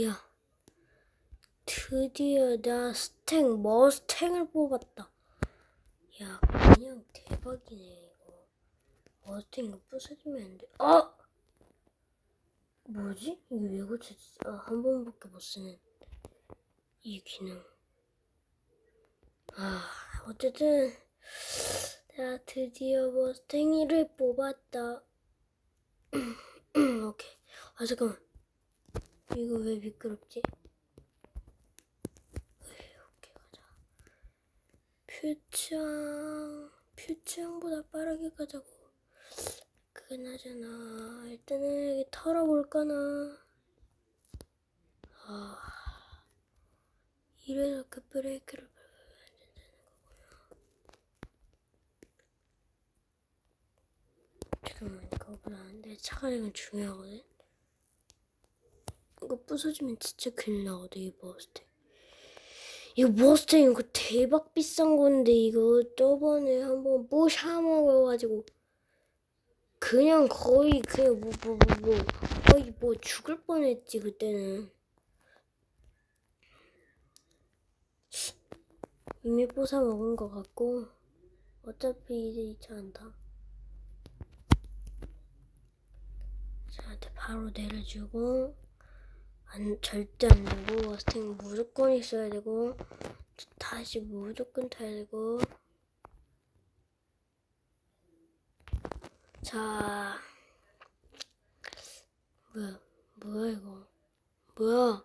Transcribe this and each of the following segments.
야, 드디어 나 스탱 머스탱을 뽑았다. 야, 그냥 대박이네 이거. 머스탱 이거 부서지면 안 돼. 아! 뭐지? 이게 왜 고쳤지? 아, 한 번밖에 못 쓰는 이 기능. 아, 어쨌든 나 드디어 머스탱이를 뽑았다. 오케이. 아 잠깐만. 이거 왜 미끄럽지? 이렇게 가자. 퓨창, 퓨창보다 빠르게 가자고. 그나저나 일단은 여기 털어볼까나. 아, 이래서 그 브레이크를. 잠깐만, 그거보다 내 차가 이건 중요하거든. 부서지면 진짜 큰일 나거든 이 머스탱. 이거 머스탱 이거 대박 비싼 건데 이거 저번에 한번 뽀샤 먹어가지고 그냥 거의 그냥 뭐 뭐 뭐 뭐 거의 뭐 죽을 뻔했지 그때는. 이미 뽀사 먹은 것 같고 어차피 이제 이차 안다. 저한테 바로 내려주고 안, 절대 안 되고 머스탱 무조건 있어야 되고 다시 무조건 타야 되고. 자 뭐야 뭐야 이거? 뭐야?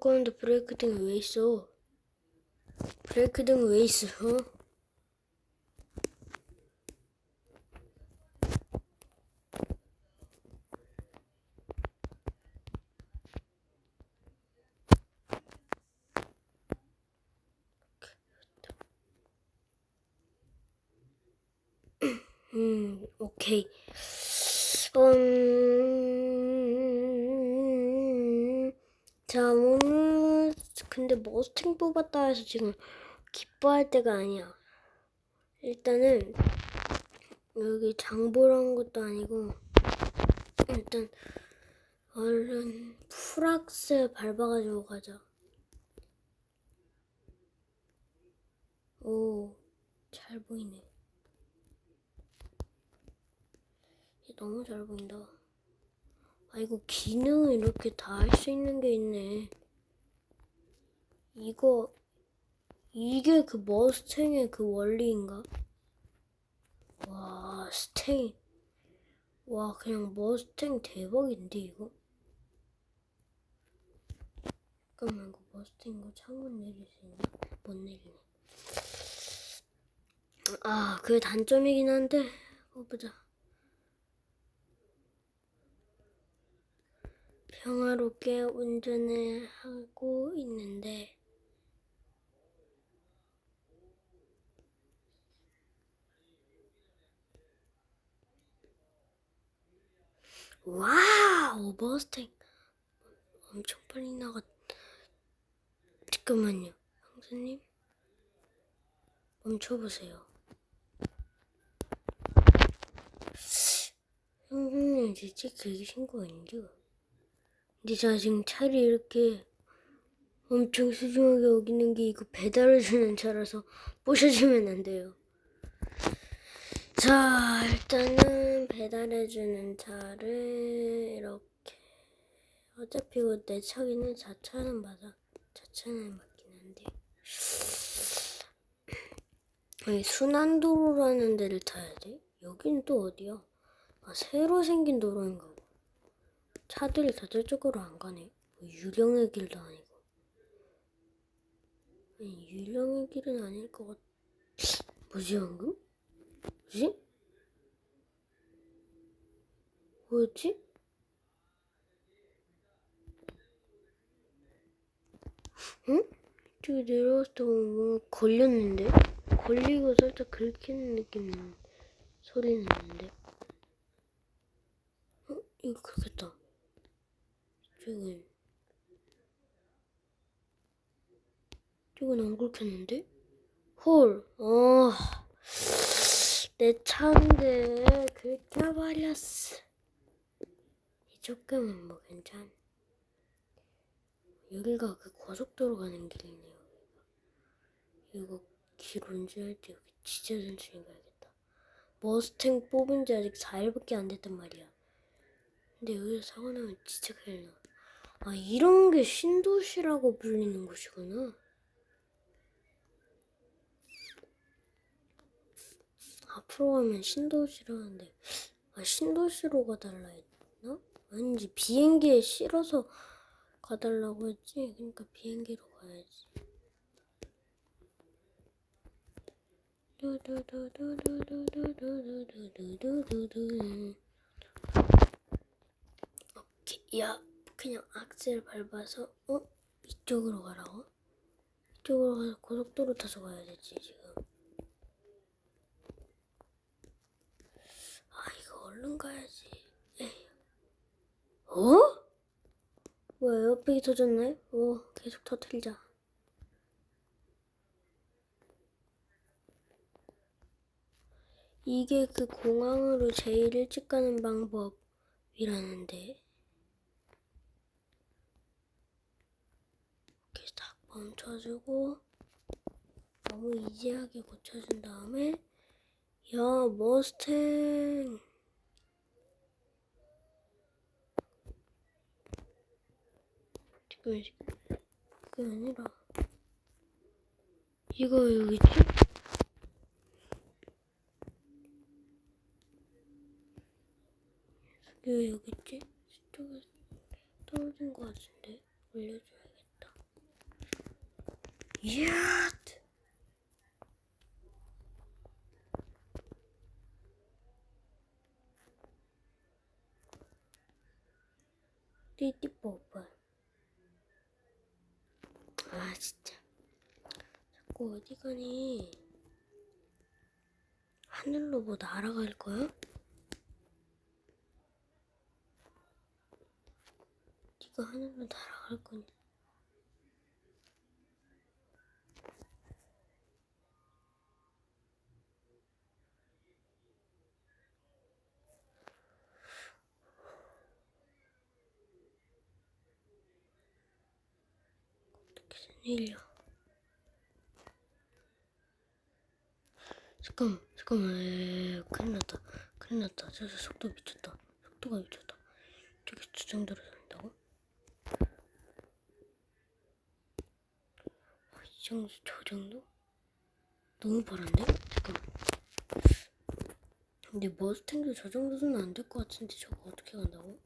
꺼는데 브레이크 등이 왜 있어? 브레이크 등이 왜 있어 음, 오케이. 음, 자, 오늘, 근데 머스탱 뽑았다 해서 지금 기뻐할 때가 아니야. 일단은, 여기 장보러 온 것도 아니고, 일단, 얼른 프락스 밟아가지고 가자. 오, 잘 보이네. 너무 잘 보인다. 아, 이거 기능을 이렇게 다 할 수 있는 게 있네. 이거, 이게 그 머스탱의 그 원리인가? 와, 스탱. 와, 그냥 머스탱 대박인데, 이거? 잠깐만, 이거 머스탱 이거 창문 내릴 수 있나? 못 내리네. 아, 그게 단점이긴 한데, 어, 보자. 평화롭게 운전을 하고 있는데. 와우 머스탱. 엄청 빨리 나갔 잠깐만요. 형수님? 멈춰보세요. 형수님 진짜 계신 거 아니죠? 제가 지금 차를 이렇게 엄청 소중하게 여기는 게 이거 배달해주는 차라서 부셔지면 안 돼요. 자, 일단은 배달해주는 차를 이렇게 어차피 이거 내 차기는 자차는 맞아. 자차는 맞긴 한데 아니 순환도로라는 데를 타야 돼? 여긴 또 어디야? 아 새로 생긴 도로인가 봐. 차들이 다 저쪽으로 안 가네. 뭐 유령의 길도 아니고. 아니, 유령의 길은 아닐 것 같. 뭐지 방금? 뭐지? 뭐였지? 응? 저기 내려왔을 때 뭔가 걸렸는데? 걸리고 살짝 긁히는 느낌 소리 나는데? 어? 이거 긁혔다. 저건 저건 안 긁혔는데? 헐, 어, 내 차인데 긁혀버렸어. 이 조금은 뭐 괜찮. 여기가 그 고속도로 가는 길이네요. 이거 길 운전할 때 여기 진짜 천천히 가야겠다. 머스탱 뽑은 지 아직 4일밖에 안 됐단 말이야. 근데 여기서 사고 나면 진짜 큰일 나. 아, 이런 게 신도시라고 불리는 곳이구나. 앞으로 가면 신도시라는데, 아, 신도시로 가달라 했나? 왠지 비행기에 실어서 가달라고 했지. 그러니까 비행기로 가야지. 오케이, 야. 그냥 악셀 밟아서, 어? 이쪽으로 가라고? 이쪽으로 가서 고속도로 타서 가야 되지, 지금. 아, 이거 얼른 가야지. 에휴. 어? 뭐야, 에어백이 터졌네? 어, 계속 터뜨리자. 이게 그 공항으로 제일 일찍 가는 방법이라는데. 멈춰주고, 너무 이지하게 고쳐준 다음에, 야, 머스탱! 지금, 그게 아니라, 이거 여기 있지? 왜 여기 있지? 저쪽에 떨어진 것 같은데 올려줘야 겠다. 이야! 띠띠뽀뽀. 아 진짜. 자꾸 어디 가니? 하늘로 뭐 날아갈 거야? 네가 하늘로 날아갈 거냐? 일이야? 잠깐만, 잠깐만, 큰일 났다, 큰일 났다. 저, 저 속도 미쳤다, 속도가 미쳤다. 저기 저 정도로 된다고? 아, 이 정도, 저 정도? 너무 빠른데? 잠깐만. 근데 머스탱도 저 정도는 안 될 것 같은데 저거 어떻게 간다고?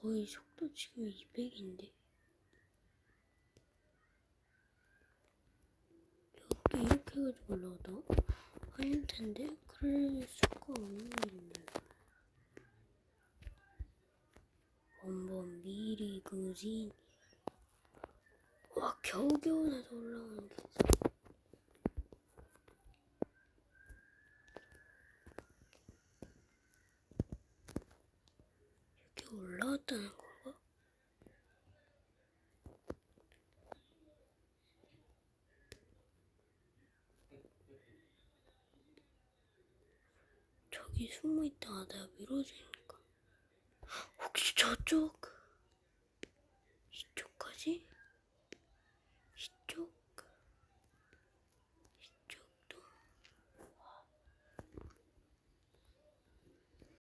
거의 속도 지금 200인데? 여기 이렇게 해가지고 올라가다? 아닐 텐데? 그럴 수가 없는 일인데. 한번 미리 그지? 와 겨우겨우 나서 올라오는 게 있어 여기 숨어 있다가 내가 밀어주니까 혹시 저쪽 이쪽까지?